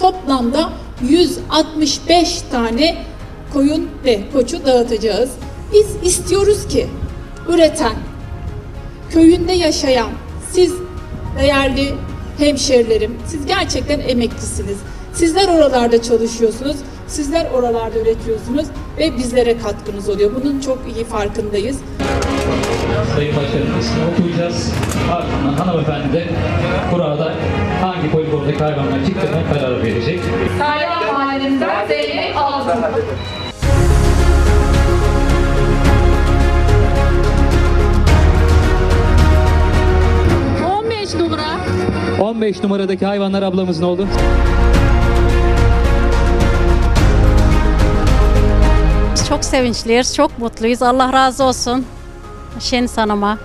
toplamda 165 tane koyun ve koçu dağıtacağız. Biz istiyoruz ki üreten, köyünde yaşayan siz değerli hemşerilerim, siz gerçekten emeklisiniz. Sizler oralarda çalışıyorsunuz, sizler oralarda üretiyorsunuz ve bizlere katkınız oluyor. Bunun çok iyi farkındayız. Sayın Başkanım ismini okuyacağız. Ardından hanımefendi de kurada hangi poligondaki hayvanlar çıktığına karar verecek. Salih Mahallesi'nden Zeynep Altın. 15 numaradaki hayvanlar ablamızın oldu. Çok sevinçliyiz, çok mutluyuz. Allah razı olsun Şeniz Hanım'a.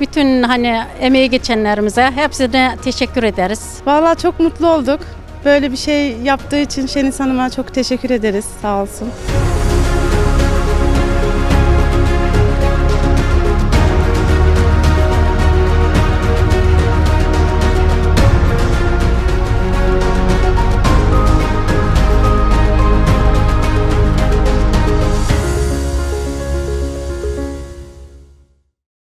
Bütün hani emeği geçenlerimize hepsine teşekkür ederiz. Vallahi çok mutlu olduk. Böyle bir şey yaptığı için Şeniz Hanım'a çok teşekkür ederiz. Sağ olsun.